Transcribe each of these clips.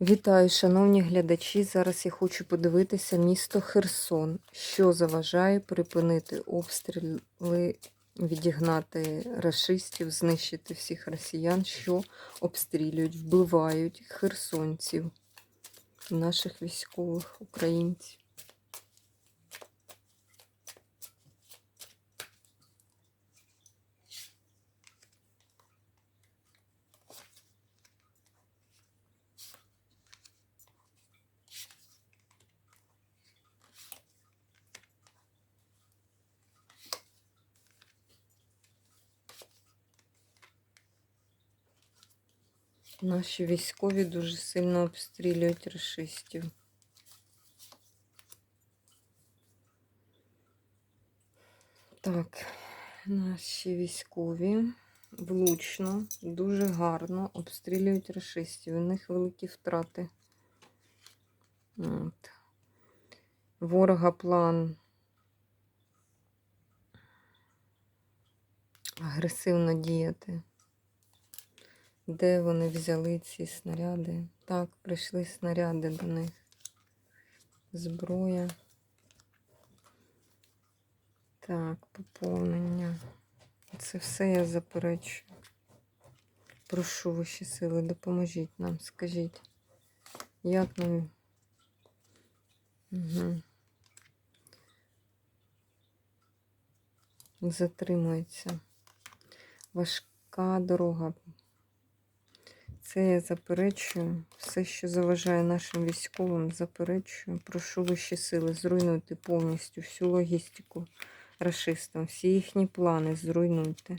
Вітаю, шановні глядачі. Зараз я хочу подивитися місто Херсон, що заважає припинити обстріли, відігнати расистів, знищити всіх росіян, що обстрілюють, вбивають херсонців, наших військових українців. Наші військові дуже сильно обстрілюють рашистів. Так, наші військові влучно, дуже гарно обстрілюють рашистів. У них великі втрати. От. Ворога план агресивно діяти. Де вони взяли ці снаряди? Так, прийшли снаряди до них. Зброя. Так, поповнення. Це все я заперечую. Прошу вищі сили, допоможіть нам, скажіть. Як нам. Угу. Затримується. Важка дорога. Це я заперечую. Все, що заважає нашим військовим, заперечую. Прошу вищі сили, зруйнуйте повністю всю логістику рашистам, всі їхні плани зруйнуйте.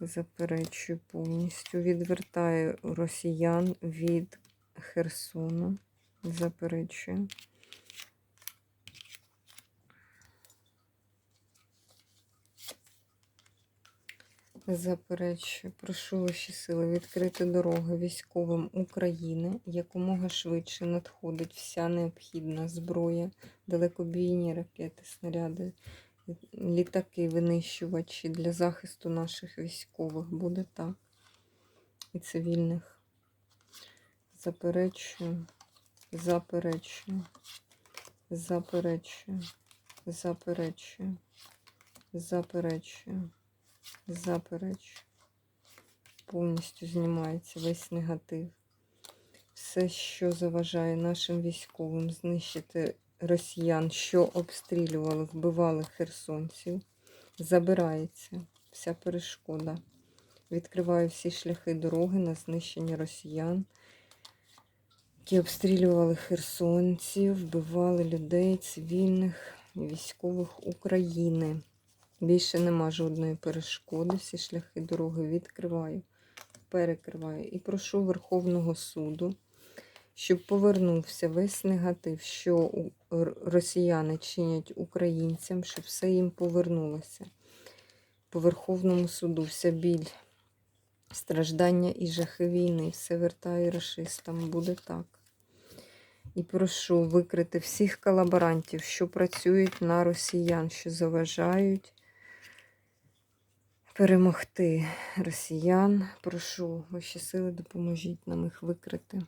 Заперечую повністю. Відвертаю росіян від Херсону. Заперечую. Заперечую, прошу ваші сили відкрити дороги військовим України. Якомога швидше надходить вся необхідна зброя, далекобійні ракети, снаряди, літаки, винищувачі для захисту наших військових. Буде так. І цивільних. Заперечую, заперечую, заперечую, заперечую, заперечую. Запереч. Повністю знімається весь негатив. Все, що заважає нашим військовим знищити росіян, що обстрілювали, вбивали херсонців, забирається вся перешкода. Відкриваю всі шляхи дороги на знищення росіян, які обстрілювали херсонців, вбивали людей, цивільних, військових України. Більше нема жодної перешкоди, всі шляхи дороги відкриваю, перекриваю. І прошу Верховного суду, щоб повернувся весь негатив, що росіяни чинять українцям, щоб все їм повернулося. По Верховному суду вся біль, страждання і жахи війни, все вертає расистам, буде так. І прошу викрити всіх колаборантів, що працюють на росіян, що заважають перемогти росіян. Прошу, вищі сили, допоможіть нам їх викрити.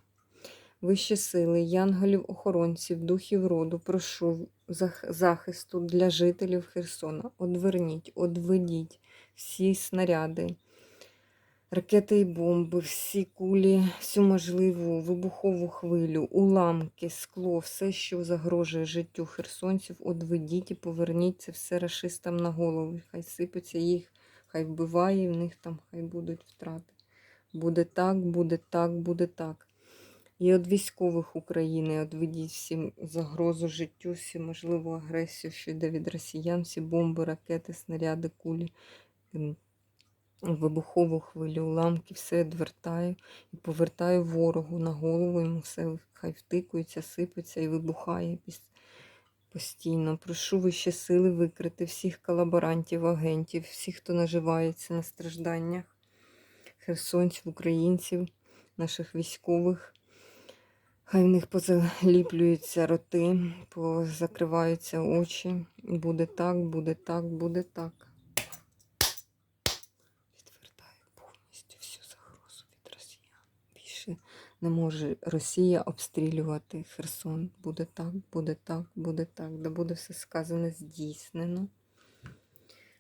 Вищі сили, янголів, охоронців, духів роду, прошу захисту для жителів Херсона. Одверніть, одведіть всі снаряди, ракети і бомби, всі кулі, всю можливу вибухову хвилю, уламки, скло, все, що загрожує життю херсонців, одведіть і поверніть це все рашистам на голову. Хай сипеться їх хай вбиває, в них там хай будуть втрати. Буде так, буде так, буде так. І від військових України одведіть всім загрозу життю, всі можливу агресію, що йде від росіян, всі бомби, ракети, снаряди, кулі, вибухову хвилю, уламки, все відвертаю і повертаю ворогу на голову, йому все хай втикується, сипеться і вибухає постійно. Прошу вище сили викрити всіх колаборантів, агентів, всіх, хто наживається на стражданнях, херсонців, українців, наших військових. Хай в них позаліплюються роти, позакриваються очі. Буде так, буде так, буде так. Відвертаю повністю всю загрозу від росіян. Більше більше не може Росія обстрілювати Херсон. Буде так, буде так, буде так. Да буде все сказане здійснено.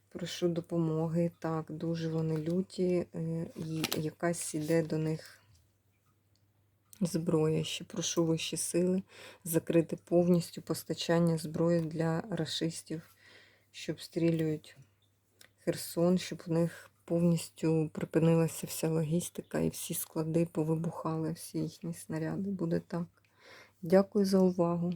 Прошу допомоги. Так, дуже вони люті, е, і якась іде до них зброя. Ще прошу вищі сили закрити повністю постачання зброї для рашистів, що обстрілюють Херсон, щоб у них повністю припинилася вся логістика і всі склади повибухали, всі їхні снаряди. Буде так. Дякую за увагу.